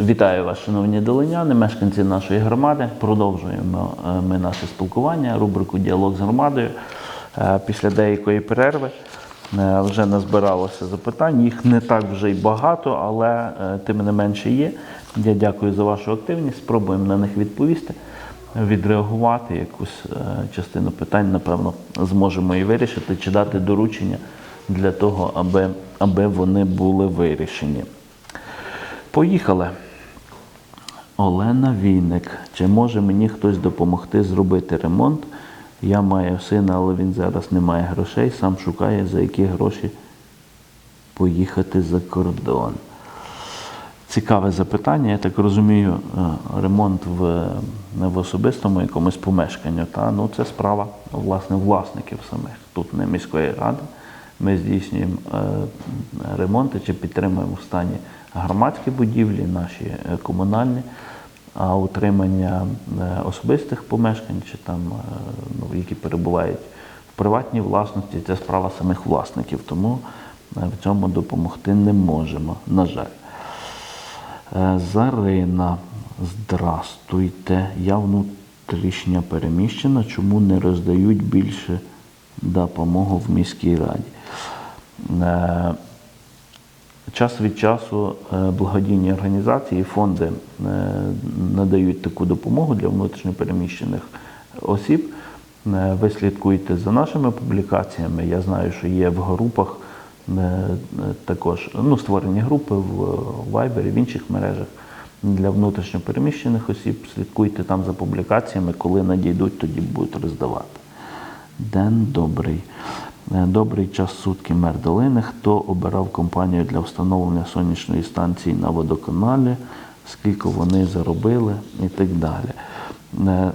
Вітаю вас, шановні долиняни, мешканці нашої громади. Продовжуємо е, ми наше спілкування, рубрику Діалог з громадою. Е, Після деякої перерви е, вже назбиралося запитань. Їх не так вже й багато, але тим не менше є. Я дякую за вашу активність. Спробуємо на них відповісти, відреагувати. Якусь частину питань, напевно, зможемо і вирішити, чи дати доручення для того, аби, аби вони були вирішені. Поїхали. Олена Війник. Чи може мені хтось допомогти зробити ремонт? Я маю сина, але він зараз не має грошей, сам шукає, за які гроші поїхати за кордон. Цікаве запитання. Я так розумію, е, ремонт в, в особистому якомусь помешканню. Та? Ну, це справа власне власників самих. Тут не міської ради. Ми здійснюємо е, ремонти чи підтримуємо в стані громадські будівлі, наші е, комунальні, а утримання е, особистих помешкань, чи там, е, ну, які перебувають в приватній власності, це справа самих власників. Тому в цьому допомогти не можемо, на жаль. Зарина, здрастуйте. Я внутрішня переміщена. Чому не роздають більше допомогу в міській раді? Час від часу е, благодійні організації, фонди е, надають таку допомогу для внутрішньопереміщених осіб. Е, Ви слідкуєте за нашими публікаціями. Я знаю, що є в групах також ну, створені групи в Viber, в інших мережах для внутрішньопереміщених осіб. Слідкуйте там за публікаціями, коли надійдуть, тоді будуть роздавати. День добрий. Е, Добрий час сутки мер долини. Хто обирав компанію для встановлення сонячної станції на водоканалі, скільки вони заробили і так далі. Е,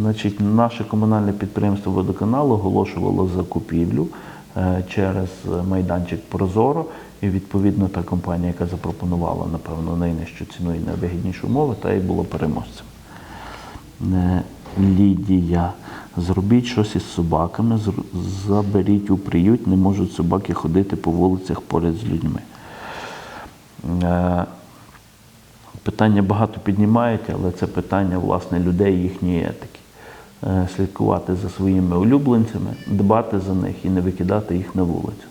Значить, наше комунальне підприємство водоканалу оголошувало закупівлю е, через майданчик Прозоро. І відповідно та компанія, яка запропонувала, напевно, найнижчу ціну і найвигідніші умови, та і була переможцем. Лідія. Зробіть щось із собаками, заберіть у приют, не можуть собаки ходити по вулицях поряд з людьми. Е, Питання багато піднімають, але це питання власне людей, їхньої етики. Е, Слідкувати за своїми улюбленцями, дбати за них і не викидати їх на вулицю.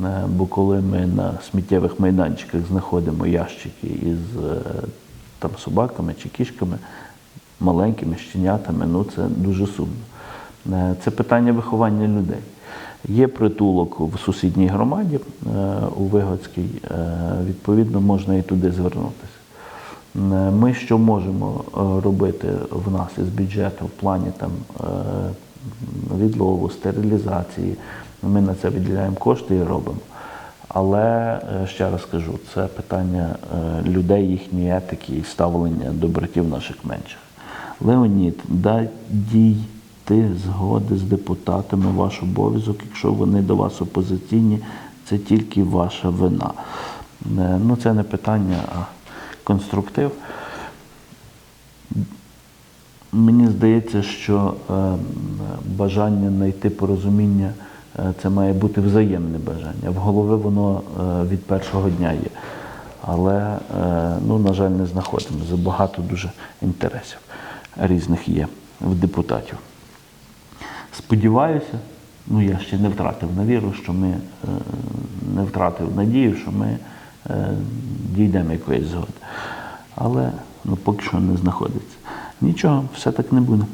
Е, Бо коли ми на сміттєвих майданчиках знаходимо ящики із там, собаками чи кішками, маленькими щенятами, ну це дуже сумно. Е, Це питання виховання людей. Є притулок в сусідній громаді е, у Вигодській, е, відповідно, можна і туди звернутися. Ми що можемо робити в нас із бюджету в плані там, відлову, стерилізації, ми на це виділяємо кошти і робимо. Але ще раз кажу, це питання людей, їхньої етики і ставлення до братів наших менших. Леонід, дійти згоди з депутатами ваш обов'язок, якщо вони до вас опозиційні, це тільки ваша вина. Е, Ну, це не питання, а конструктив. Мені здається, що е, бажання знайти порозуміння е, це має бути взаємне бажання. В голови воно від першого дня є. Але, ну, на жаль, не знаходимо. Забагато дуже інтересів різних є в депутатів. Сподіваюся, ну я ще не втратив навіру, що ми е, не втратив надію, що ми е, дійдемо якоїсь згоди. Але ну, поки що не знаходиться. Нічого, все так не буде.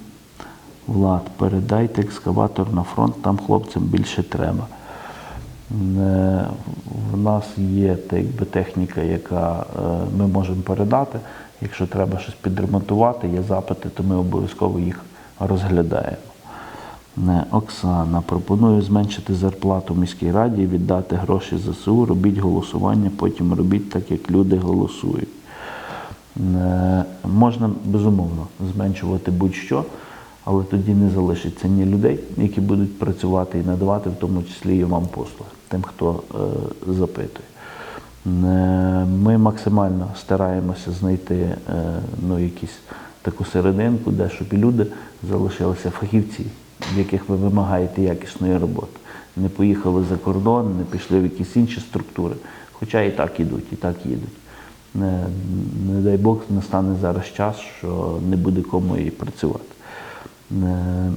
Влад, передайте екскаватор на фронт, там хлопцям більше треба. Е, В нас є так, якби, техніка, яка ми можемо передати. Якщо треба щось підремонтувати, є запити, то ми обов'язково їх розглядаємо. Е, Оксана, пропоную зменшити зарплату в міській раді віддати гроші ЗСУ, робіть голосування, потім робіть так, як люди голосують. Е, Можна безумовно зменшувати будь-що, але тоді не залишиться ні людей, які будуть працювати і надавати, в тому числі і вам послуги, тим, хто е, запитує. Е, Ми максимально стараємося знайти е, ну, якісь таку серединку, де щоб і люди залишилися фахівці, в яких ви вимагаєте якісної роботи. Не поїхали за кордон, не пішли в якісь інші структури, хоча і так ідуть, і так їдуть. Не, не дай Бог, настане зараз час, що не буде кому і працювати. Е,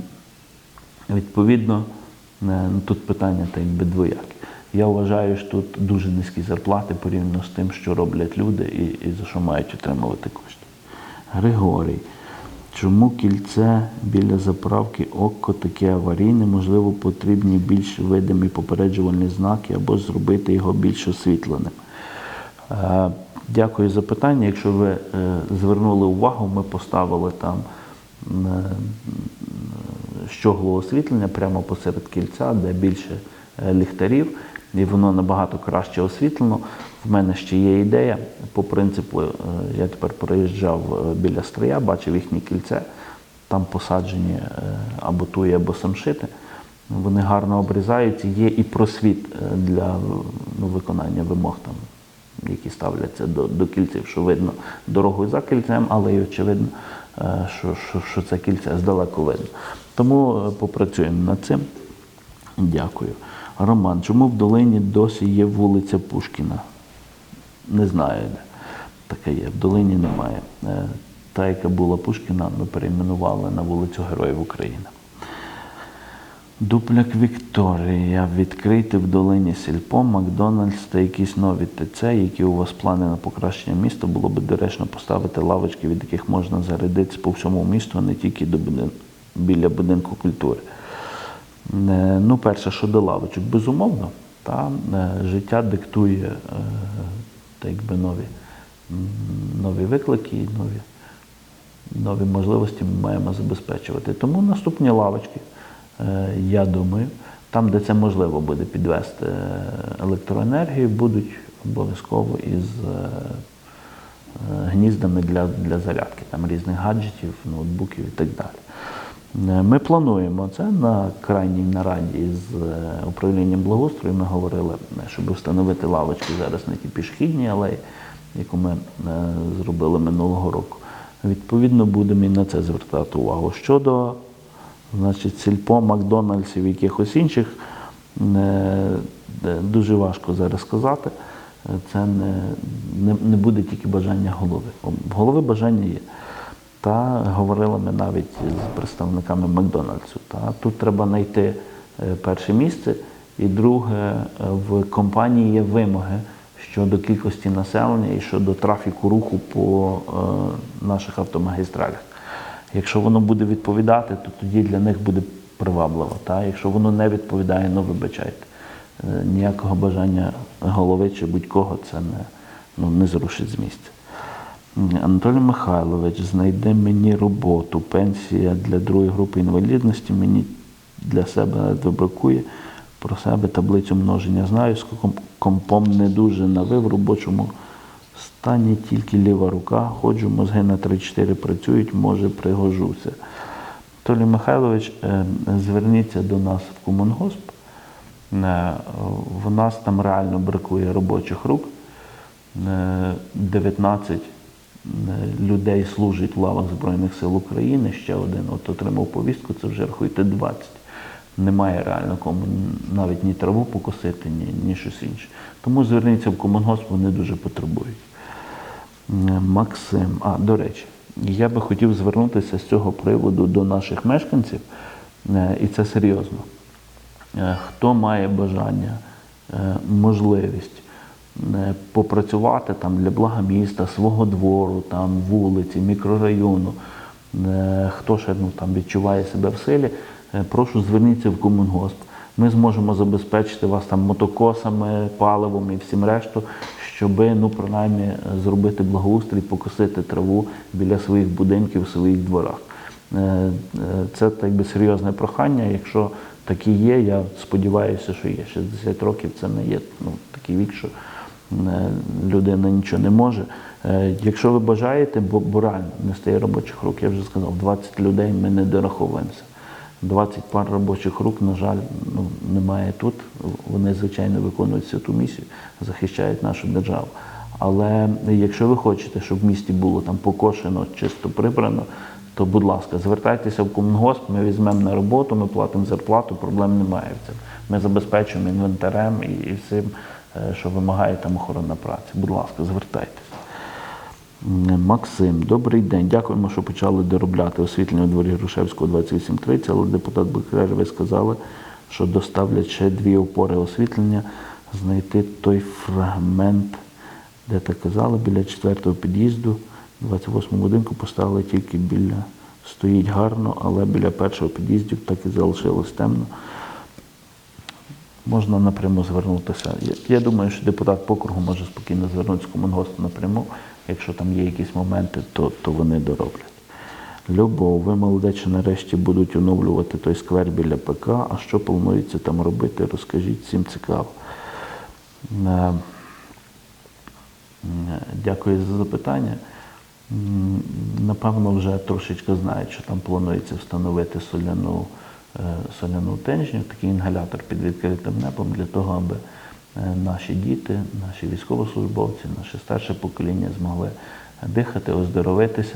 Відповідно, е, ну, тут питання так якби двояке. Я вважаю, що тут дуже низькі зарплати порівняно з тим, що роблять люди і, і за що мають отримувати кошти. Григорій. Чому кільце біля заправки око таке аварійне? Можливо, потрібні більш видимі попереджувальні знаки або зробити його більш освітленим. Е, Дякую за питання. Якщо ви е, звернули увагу, ми поставили там е, щогло освітлення прямо посеред кільця, де більше е, ліхтарів, і воно набагато краще освітлено. В мене ще є ідея. По принципу, е, я тепер проїжджав е, біля стрия, бачив їхнє кільце, там посаджені е, або туї, або самшити. Вони гарно обрізаються, є і просвіт для ну, виконання вимог там які ставляться до, до кільців, що видно дорогу за кільцем, але й очевидно, що, що, що це кільце здалеку видно. Тому попрацюємо над цим. Дякую. Роман, чому в долині досі є вулиця Пушкіна? Не знаю, де таке є. В долині немає. Е, Та, яка була Пушкіна, ми перейменували на вулицю Героїв України. Дупляк Вікторія. Відкрити в долині Сільпо, Макдональдс та якісь нові ТЦ, які у вас плани на покращення міста, було б доречно поставити лавочки, від яких можна зарядитися по всьому місту, а не тільки до будин... біля будинку культури. Е, Ну, перше, щодо лавочок, безумовно, та, е, життя диктує е, так якби нові, нові виклики і нові нові можливості ми маємо забезпечувати. Тому наступні лавочки, я думаю, там, де це можливо буде підвести електроенергію, будуть обов'язково із гніздами для, для зарядки, там різних гаджетів, ноутбуків і так далі. Е, Ми плануємо це на крайній нараді з е, управлінням благоустрою. Ми говорили, е, щоб встановити лавочки зараз на ті пішохідній алеї, яку ми зробили минулого року. Відповідно, будемо і на це звертати увагу. Щодо значить, сільпо, Макдональдсів, якихось інших, дуже важко зараз сказати. Це не, не, не буде тільки бажання голови. Голови бажання є. Та говорили ми навіть з представниками Макдональдсу. Та тут треба знайти е, перше місце, і друге, е, в компанії є вимоги щодо кількості населення і щодо трафіку руху по е, наших автомагістралях. Якщо воно буде відповідати, то тоді для них буде привабливо. Та? Якщо воно не відповідає, ну вибачайте. Ніякого бажання голови чи будь-кого це не, ну, не зрушить з місця. Анатолій Михайлович, знайде мені роботу, пенсія для другої групи інвалідності мені для себе ледве бракує. Про себе таблицю множення знаю, з компом не дуже навив в робочому стані тільки ліва рука. Ходжу, мозги на 3-4 працюють, може пригожуся. Анатолій Михайлович, е, зверніться до нас в Комунгосп. Е, В нас там реально бракує робочих рук. Е, 19 е, людей служить в лавах Збройних сил України, ще один от отримав повістку, це вже рахуйте 20. Немає реально кому навіть ні траву покосити, ні, ні щось інше. Тому зверніться в комунгосп, вони дуже потребують. Е, Максим, а до речі, я би хотів звернутися з цього приводу до наших мешканців, е, і це серйозно. Е, Хто має бажання, е, можливість е, попрацювати там для блага міста, свого двору, там, вулиці, мікрорайону, е, хто ще ну, там, відчуває себе в силі, е, прошу зверніться в комунгосп. Ми зможемо забезпечити вас там мотокосами, паливом і всім решту, щоб ну, принаймні зробити благоустрій, покосити траву біля своїх будинків, своїх дворах. Е, е, Це так би серйозне прохання. Якщо такі є, я сподіваюся, що є. 60 років це не є ну, такий вік, що е, людина нічого не може. Е, Якщо ви бажаєте, бо, реально не стає робочих рук, я вже сказав, 20 людей ми не дораховуємося. 20 пар робочих рук, на жаль, ну, немає тут. Вони, звичайно, виконують святу місію, захищають нашу державу. Але якщо ви хочете, щоб в місті було там покошено, чисто прибрано, то, будь ласка, звертайтеся в комунгосп, ми візьмемо на роботу, ми платимо зарплату, проблем немає в цьому. Ми забезпечуємо інвентарем і, і всім, е, що вимагає там охорона праці. Будь ласка, звертайтеся. Максим, добрий день. Дякуємо, що почали доробляти освітлення у дворі Грушевського 2830, але депутат Бекрер, ви сказали, що доставлять ще дві опори освітлення, знайти той фрагмент, де ти казали, біля четвертого під'їзду, 28-му будинку поставили тільки біля, стоїть гарно, але біля першого під'їзду так і залишилось темно. Можна напряму звернутися. Я, я думаю, що депутат покругу може спокійно звернутися комунгосту напряму. Якщо там є якісь моменти, то, то вони дороблять. Любов, ви молодечі нарешті будуть оновлювати той сквер біля ПК. А що планується там робити? Розкажіть, всім цікаво. Е, Е, Дякую за запитання. Напевно, вже трошечки знають, що там планується встановити соляну, соляну тенжню, такий інгалятор під відкритим небом для того, аби е, наші діти, наші військовослужбовці, наше старше покоління змогли дихати, оздоровитися,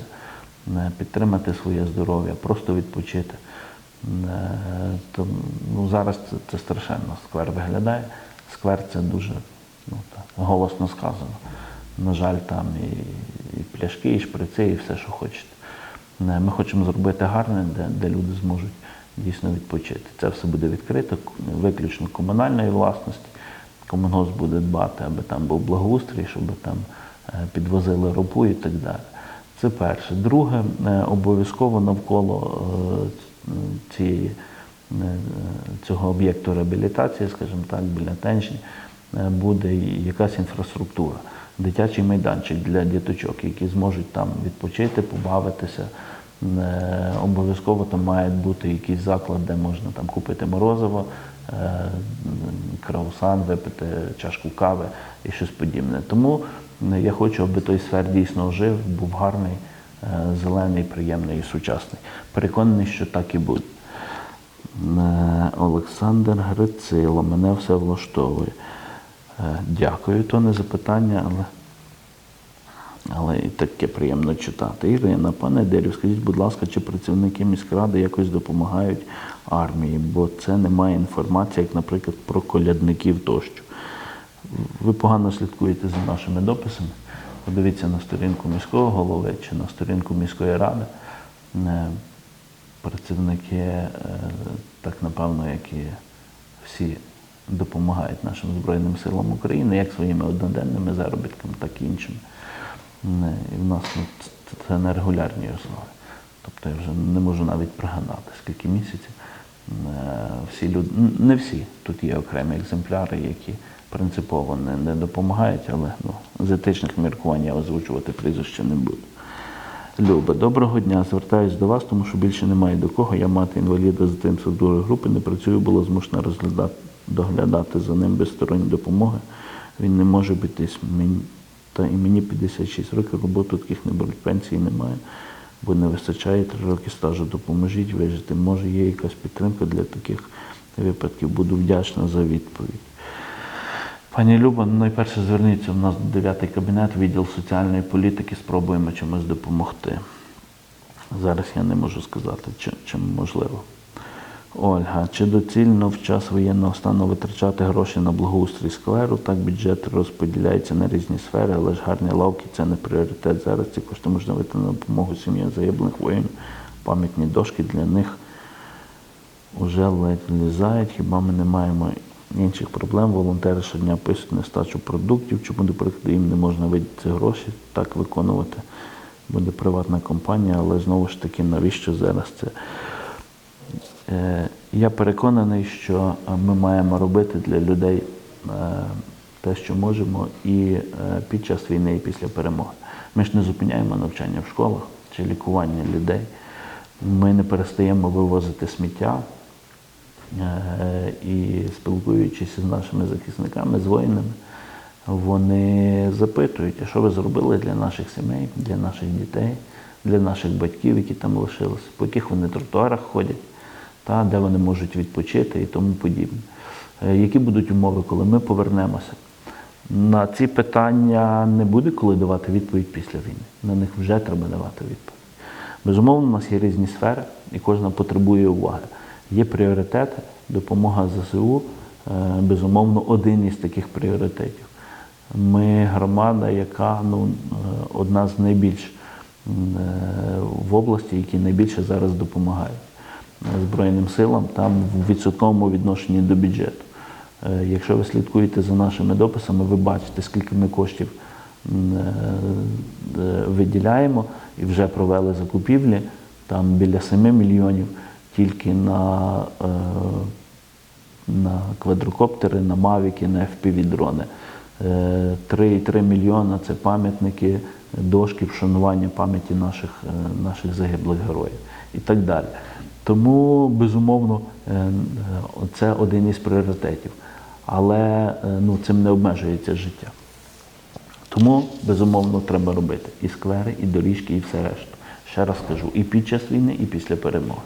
е, підтримати своє здоров'я, просто відпочити. Е, То, ну, зараз це, це страшенно сквер виглядає. Сквер це дуже ну, так, голосно сказано. На жаль, там і, і пляшки, і шприци, і все, що хочете. Е, Ми хочемо зробити гарне, де, де люди зможуть дійсно відпочити. Це все буде відкрито, виключно комунальної власності. Комунгос буде дбати, аби там був благоустрій, щоб там е, підвозили ропу і так далі. Це перше. Друге, е, обов'язково навколо е, цієї, цього об'єкту реабілітації, скажімо так, біля теншні, е, буде якась інфраструктура, дитячий майданчик для діточок, які зможуть там відпочити, побавитися. Е, Обов'язково там має бути якийсь заклад, де можна там купити морозиво, е, краусан, випити чашку кави і щось подібне. Тому я хочу, аби той сфер дійсно ожив, був гарний, е, зелений, приємний і сучасний. Переконаний, що так і буде. Олександр Грицило, мене все влаштовує. Дякую, то не запитання, але, але і таке приємно читати. Ірина, пане Дерю, скажіть, будь ласка, чи працівники міськради якось допомагають армії, бо це немає інформації, як, наприклад, про колядників тощо. Ви погано слідкуєте за нашими дописами. Подивіться на сторінку міського голови чи на сторінку міської ради. Е, Працівники, е, так напевно, як і всі допомагають нашим Збройним силам України, як своїми одноденними заробітками, так і іншими. Е, І в нас ну, це на регулярній основі. Тобто я вже не можу навіть пригадати, скільки місяців. Е, Всі люди, не всі, тут є окремі екземпляри, які принципово не, не допомагають, але ну, з етичних міркувань я озвучувати прізвище не буду. Люба, доброго дня. Звертаюсь до вас, тому що більше немає до кого. Я мати інваліда з дитинства другої групи, не працюю, була змушена розглядати, доглядати за ним без сторонньої допомоги. Він не може битись. Та і мені 56 років, роботу таких не беруть, пенсії немає, бо не вистачає 3 роки стажу. Допоможіть вижити. Може, є якась підтримка для таких випадків. Буду вдячна за відповідь. Пані Люба, найперше зверніться у нас дев'ятий кабінет, відділ соціальної політики, спробуємо чимось допомогти. Зараз я не можу сказати, чи, чим можливо. Ольга, чи доцільно в час воєнного стану витрачати гроші на благоустрій скверу? Так бюджет розподіляється на різні сфери, але ж гарні лавки це не пріоритет. Зараз ці кошти можна вийти на допомогу сім'ям загиблих воїнів, пам'ятні дошки для них вже ледь влізають. Хіба ми не маємо інших проблем? Волонтери щодня пишуть нестачу продуктів, чому, до прикладу, їм не можна видіти гроші, так виконувати. Буде приватна компанія, але знову ж таки, навіщо зараз це? Е, Я переконаний, що ми маємо робити для людей е, те, що можемо, і е, під час війни, і після перемоги. Ми ж не зупиняємо навчання в школах чи лікування людей. Ми не перестаємо вивозити сміття. І спілкуючись з нашими захисниками, з воїнами, вони запитують, а що ви зробили для наших сімей, для наших дітей, для наших батьків, які там лишилися, по яких вони тротуарах ходять, та, де вони можуть відпочити і тому подібне. Е, Які будуть умови, коли ми повернемося? На ці питання не буде коли давати відповідь після війни. На них вже треба давати відповідь. Безумовно, у нас є різні сфери, і кожна потребує уваги. Є пріоритети, допомога ЗСУ, е, безумовно, один із таких пріоритетів. Ми громада, яка ну, е, одна з найбільш в області, які найбільше зараз допомагають Збройним силам, там в відсотковому відношенні до бюджету. Е, Якщо ви слідкуєте за нашими дописами, ви бачите, скільки ми коштів е, е, виділяємо і вже провели закупівлі, там біля 7 мільйонів тільки на, на квадрокоптери, на мавіки, на FPV-дрони. Е, 3,3 мільйона це пам'ятники, дошки вшанування пам'яті наших, наших загиблих героїв і так далі. Тому, безумовно, е, е, це один із пріоритетів. Але е, ну, цим не обмежується життя. Тому, безумовно, треба робити і сквери, і доріжки, і все решту. Ще раз кажу, і під час війни, і після перемоги.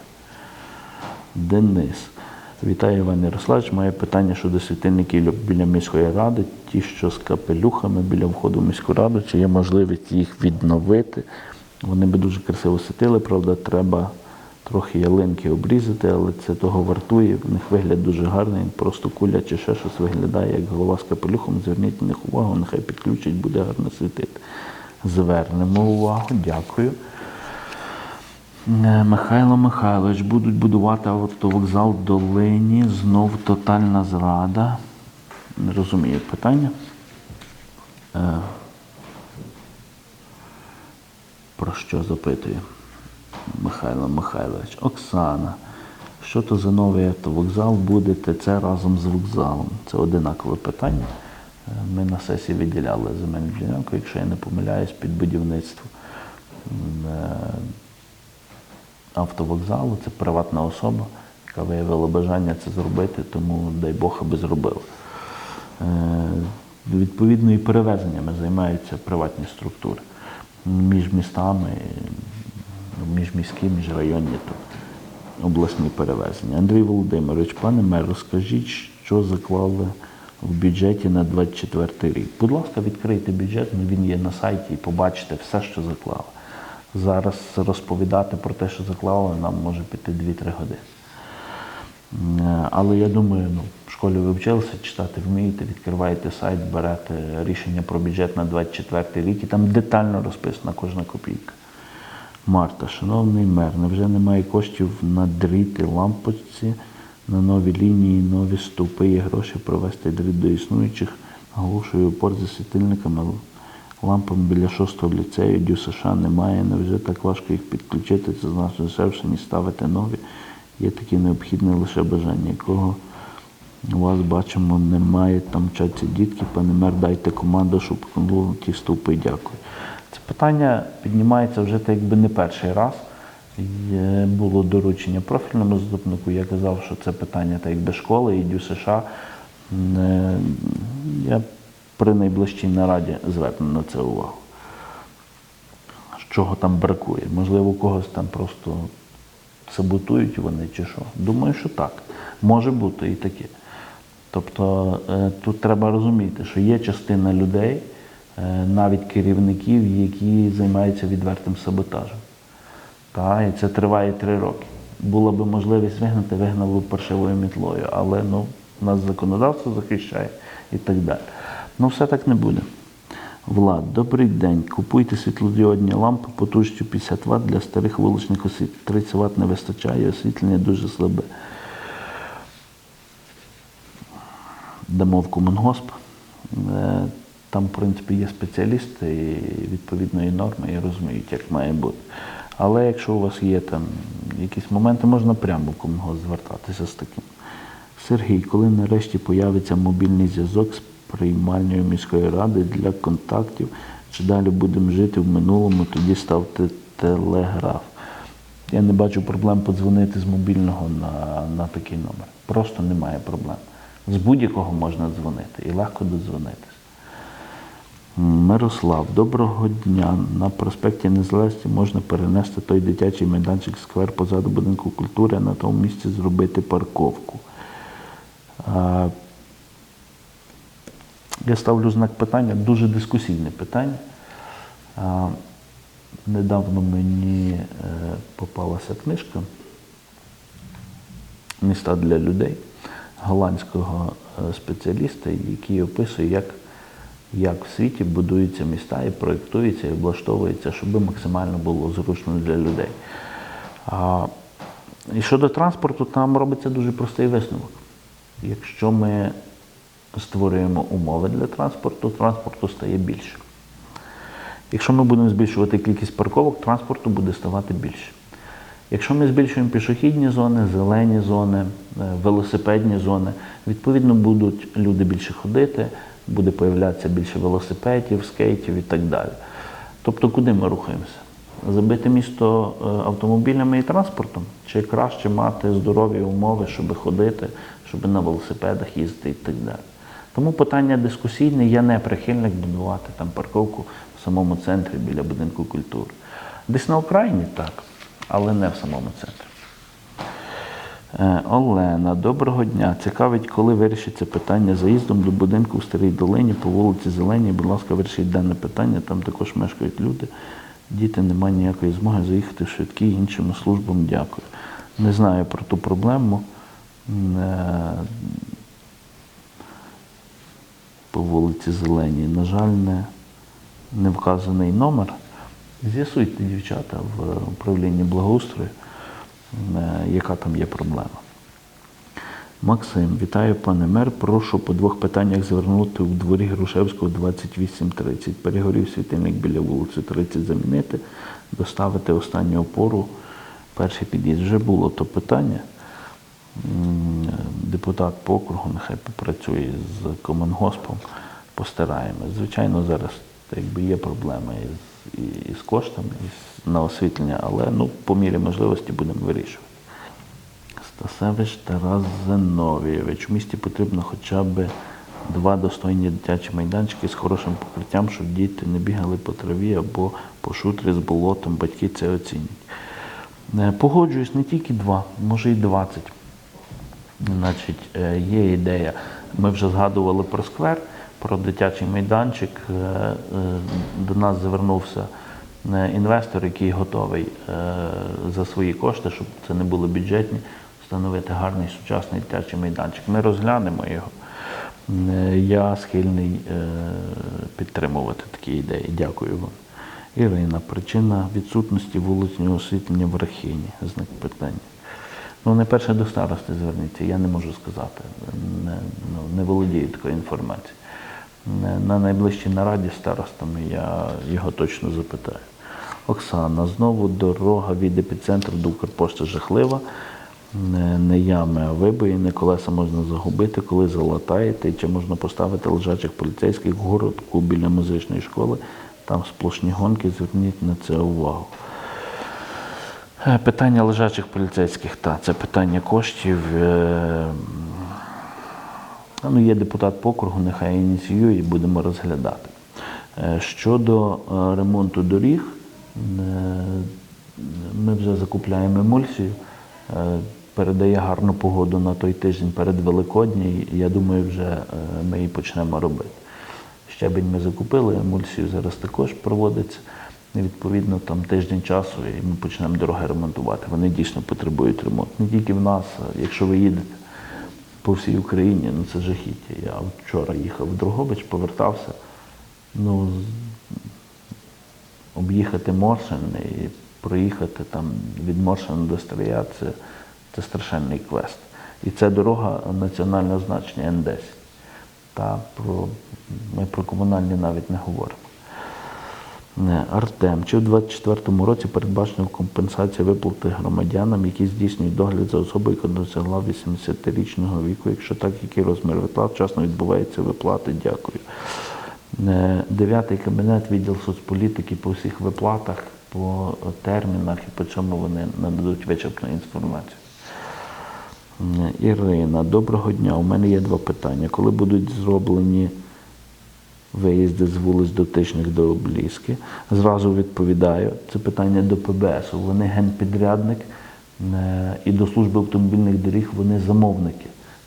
Денис. Вітаю, Іван Ярославович. Має питання щодо світильників біля міської ради, ті, що з капелюхами біля входу в міську раду, чи є можливість їх відновити. Вони би дуже красиво світили, правда, треба трохи ялинки обрізати, але це того вартує. В них вигляд дуже гарний, просто куля чи ще щось виглядає як голова з капелюхом. Зверніть на них увагу, нехай підключать, буде гарно світити. Звернемо увагу, дякую. Е, Михайло Михайлович, будуть будувати автовокзал долині, знов тотальна зрада. Не розумію питання. Е, Про що запитую? Михайло Михайлович. Оксана. Що то за новий автовокзал буде ТЦ разом з вокзалом? Це одинакове питання. Е, Ми на сесії виділяли земельну ділянку, якщо я не помиляюсь, під будівництво. Е, автовокзалу, це приватна особа, яка виявила бажання це зробити, тому дай Бог, аби зробила. Е, Відповідно, і перевезеннями займаються приватні структури між містами, міжміські, міжрайонні, то обласні перевезення. Андрій Володимирович, пане мер, розкажіть, що заклали в бюджеті на 24 рік. Будь ласка, відкрийте бюджет, ну, він є на сайті і побачите все, що заклали. Зараз розповідати про те, що заклали, нам може піти 2-3 години. Е, Але я думаю, ну, в школі ви вчилися читати, вмієте, відкриваєте сайт, берете рішення про бюджет на 24 рік, і там детально розписана кожна копійка. Марта, шановний мер, невже немає коштів на дріти, лампочці, на нові лінії, нові стовпи і гроші провести дріт до існуючих, наголошую упор за світильниками, лампами біля шостого ліцею, дю США немає, невже так важко їх підключити, це значно дешевше, ніж ставити нові. Є таке необхідне лише бажання, якого у вас бачимо, немає, там вчаться дітки, пане мер, дайте команду, щоб ті стовпи, дякую. Це питання піднімається вже так якби не перший раз. Є- Було доручення профільному заступнику, я казав, що це питання так якби школи і дю США. Е, Я при найближчій нараді зверну на це увагу. Чого там бракує? Можливо, когось там просто саботують вони чи що? Думаю, що так. Може бути і таке. Тобто е, тут треба розуміти, що є частина людей, навіть керівників, які займаються відвертим саботажем. Та, і це триває три роки. Була би можливість вигнати, вигнали б паршивою мітлою, але ну, нас законодавство захищає і так далі. Ну, все так не буде. Влад, добрий день. Купуйте світлодіодні лампи потужністю 50 Вт для старих вуличних осіб. 30 Вт не вистачає, освітлення дуже слабе. Дамо в комунгосп. Там, в принципі, є спеціалісти відповідної норми і розуміють, як має бути. Але якщо у вас є там якісь моменти, можна прямо в комунгосп звертатися з таким. Сергій, коли нарешті появиться мобільний зв'язок з приймальною міської ради для контактів, чи далі будемо жити в минулому, тоді ставте телеграф. Я не бачу проблем подзвонити з мобільного на, на такий номер. Просто немає проблем. З будь-якого можна дзвонити і легко додзвонитись. Мирослав, доброго дня. На проспекті Незалежності можна перенести той дитячий майданчик сквер позаду будинку культури, а на тому місці зробити парковку. Я ставлю знак питання, дуже дискусійне питання. Недавно мені е, попалася книжка Міста для людей голландського е, спеціаліста, який описує, як як в світі будуються міста і проєктуються і облаштовуються, щоб максимально було зручно для людей. А, і щодо транспорту, там робиться дуже простий висновок. Якщо ми створюємо умови для транспорту, транспорту стає більше. Якщо ми будемо збільшувати кількість парковок, транспорту буде ставати більше. Якщо ми збільшуємо пішохідні зони, зелені зони, е, велосипедні зони, відповідно будуть люди більше ходити, буде появлятися більше велосипедів, скейтів і так далі. Тобто, куди ми рухаємося? Забити місто е, автомобілями і транспортом, чи краще мати здорові умови, щоб ходити, щоб на велосипедах їздити і так далі. Тому питання дискусійне, я не прихильник будувати там парковку в самому центрі біля будинку культури. Десь на Україні так, але не в самому центрі. Е, Олена, доброго дня. Цікавить, коли вирішиться питання заїздом до будинку в Старій Долині по вулиці Зеленій. Будь ласка, вирішіть дане питання. Там також мешкають люди. Діти немає ніякої змоги заїхати в швидкі іншим службам. Дякую. Не знаю про ту проблему. Е, По вулиці Зеленій. На жаль, не, не вказаний номер. З'ясуйте, дівчата, в управлінні благоустрою, яка там є проблема. Максим, вітаю, пане мер. Прошу по двох питаннях звернути в дворі Грушевського 2830. Перегорів світильник біля вулиці 30 замінити, доставити останню опору. Перший під'їзд. Вже було то питання. Депутат по округу нехай попрацює з Комунгоспом, постараємось. Звичайно, зараз якби є проблеми і, з коштами, і на освітлення, але ну, по мірі можливості будемо вирішувати. Стасевич Тарас Зиновійович. У місті потрібно хоча б два достойні дитячі майданчики з хорошим покриттям, щоб діти не бігали по траві або по шутрі з болотом. Батьки це оцінять. Е, Погоджуюсь, не тільки два, може і 20. Значить, е, є ідея. Ми вже згадували про сквер, про дитячий майданчик. Е, е, До нас звернувся е, інвестор, який готовий за свої кошти, щоб це не були бюджетні, встановити гарний сучасний дитячий майданчик. Ми розглянемо його. Я схильний підтримувати такі ідеї. Дякую вам. Ірина, причина відсутності вуличного освітлення в Рахіні. Знак питання. Ну, найперше до старости зверніться, я не можу сказати, не, ну, не володію такою інформацією. На найближчій нараді старостами я його точно запитаю. Оксана, знову дорога від епіцентру до Укрпошти жахлива. Не, ями, а вибоїни, колеса можна загубити, коли залатаєте, чи можна поставити лежачих поліцейських в городку біля музичної школи. Там сплошні гонки, зверніть на це увагу. Е, Питання лежачих поліцейських, так, це питання коштів. Ну, є депутат округу, нехай ініціює і будемо розглядати. Е, Щодо е, ремонту доріг, е, ми вже закупляємо емульсію, передає гарну погоду на той тиждень перед Великодні, і я думаю, вже ми її почнемо робити. Щебень ми закупили, емульсію зараз також проводиться. Відповідно, там тиждень часу і ми почнемо дороги ремонтувати. Вони дійсно потребують ремонту. Не тільки в нас, якщо ви їдете по всій Україні, ну це жахіття. Я вчора їхав в Дрогобич, повертався. Ну, об'їхати Моршин і проїхати там від Моршина до Стрия це, це страшенний квест. І це дорога національного значення Н10. Та про, ми про комунальні навіть не говоримо. Артем, чи в 24-му році передбачена компенсація виплати громадянам, які здійснюють догляд за особою, яка досягла 80-річного віку? Якщо так, який розмір виплат? Вчасно відбувається виплати? Дякую. Дев'ятий кабінет, відділ соцполітики по всіх виплатах, по термінах і по чому вони нададуть вичерпну інформацію. Ірина, доброго дня. У мене є два питання. Коли будуть зроблені виїзди з вулиць дотичних до облізки. Зразу відповідаю, це питання до ПБС. Вони генпідрядник е, і до служби автомобільних доріг вони замовники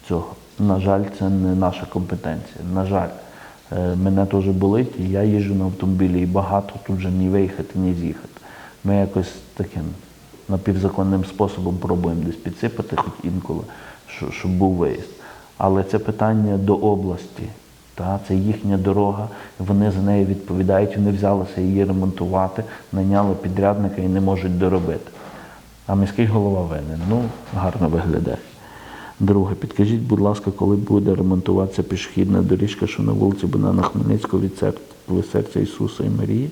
цього. На жаль, це не наша компетенція. На жаль, Е, мене теж болить, і я їжджу на автомобілі і багато тут вже ні виїхати, ні з'їхати. Ми якось таким напівзаконним способом пробуємо десь підсипати, хоч інколи, щоб був виїзд. Але це питання до області Та, це їхня дорога, вони за неї відповідають, вони взялися її ремонтувати, наняли підрядника і не можуть доробити. А міський голова винен. Ну, гарно виглядає. Друге, підкажіть, будь ласка, коли буде ремонтуватися пішохідна доріжка, що на вулиці Богдана Хмельницького від церкви серця Ісуса і Марії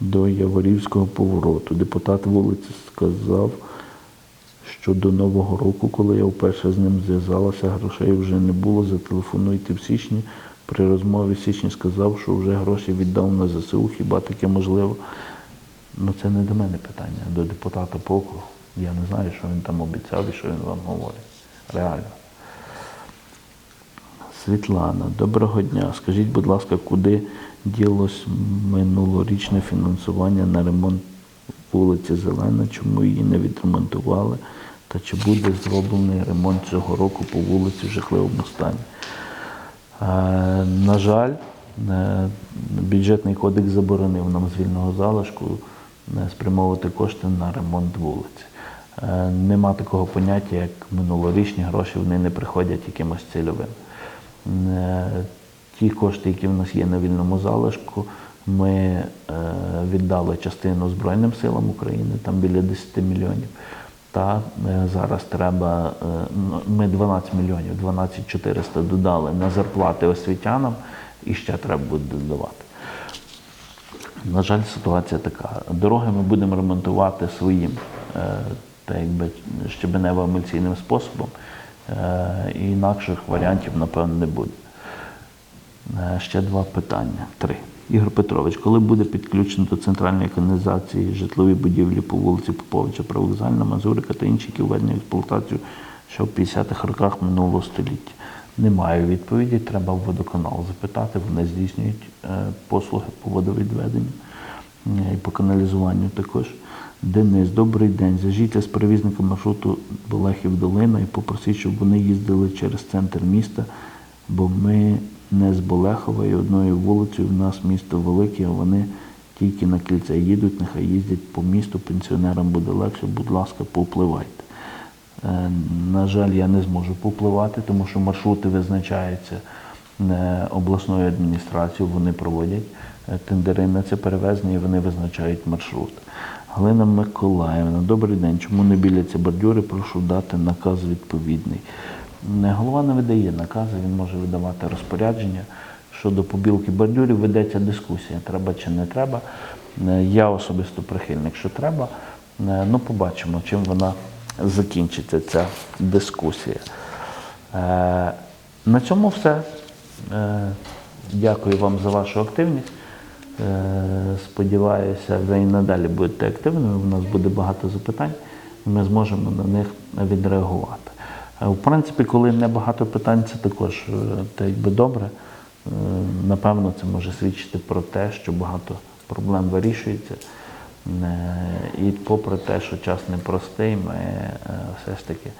до Яворівського повороту. Депутат вулиці сказав, що до Нового року, коли я вперше з ним зв'язалася, грошей вже не було. Зателефонуйте в січні. При розмові в січні сказав, що вже гроші віддав на ЗСУ. Хіба таке можливо? Ну це не до мене питання, до депутата по. Я не знаю, що він там обіцяв і що він вам говорить. Реально. Світлана, доброго дня. Скажіть, будь ласка, куди ділось минулорічне фінансування на ремонт вулиці Зелена? Чому її не відремонтували? Та чи буде зроблений ремонт цього року по вулиці в жахливому стані? Е, На жаль, е, бюджетний кодекс заборонив нам з вільного залишку е, спрямовувати кошти на ремонт вулиці. Нема такого поняття, як минулорічні гроші, вони не приходять якимось цільовим. Ті кошти, які в нас є на вільному залишку, ми е, віддали частину Збройним силам України, там біля 10 мільйонів. Та е, зараз треба, е, ну, ми 12 мільйонів, 12 400 додали на зарплати освітянам і ще треба буде додавати. На жаль, ситуація така. Дороги ми будемо ремонтувати своїм, так якби щебенево-емульсійним способом. І інакших варіантів, напевно, не буде. Е, Ще два питання. Три. Ігор Петрович, коли буде підключено до центральної каналізації житлові будівлі по вулиці Поповича, Привокзальна, Мазурика та інші, які введені в експлуатацію ще в 50-х роках минулого століття? Немає відповіді, треба в водоканал запитати. Вони здійснюють е, послуги по водовідведенню е, і по каналізуванню також. Денис, добрий день. Зв'яжіться з перевізником маршруту Болехів Долина і попросіть, щоб вони їздили через центр міста, бо ми не з Болехова і одною вулицею в нас місто велике, а вони тільки на кільце їдуть, нехай їздять по місту, пенсіонерам буде легше, будь ласка, повпливайте. Е, На жаль, я не зможу попливати, тому що маршрути визначаються е, обласною адміністрацією, вони проводять е, тендери на це перевезення і вони визначають маршрут. Галина Миколаївна, добрий день. Чому не біляться бордюри? Прошу дати наказ відповідний. Голова не видає накази, він може видавати розпорядження. Щодо побілки бордюрів ведеться дискусія, треба чи не треба. Е, Я особисто прихильник, що треба. Е, Ну, побачимо, чим вона закінчиться, ця дискусія. Е, На цьому все. Дякую вам за вашу активність. Сподіваюся, ви і надалі будете активними. У нас буде багато запитань, і ми зможемо на них відреагувати. Е, В принципі, коли небагато питань, це також е, те, якби добре. Е, Напевно, це може свідчити про те, що багато проблем вирішується. І попри те, що час непростий, ми все ж таки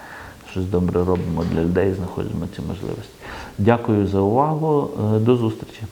щось добре робимо для людей, знаходимо ці можливості. Дякую за увагу. До зустрічі.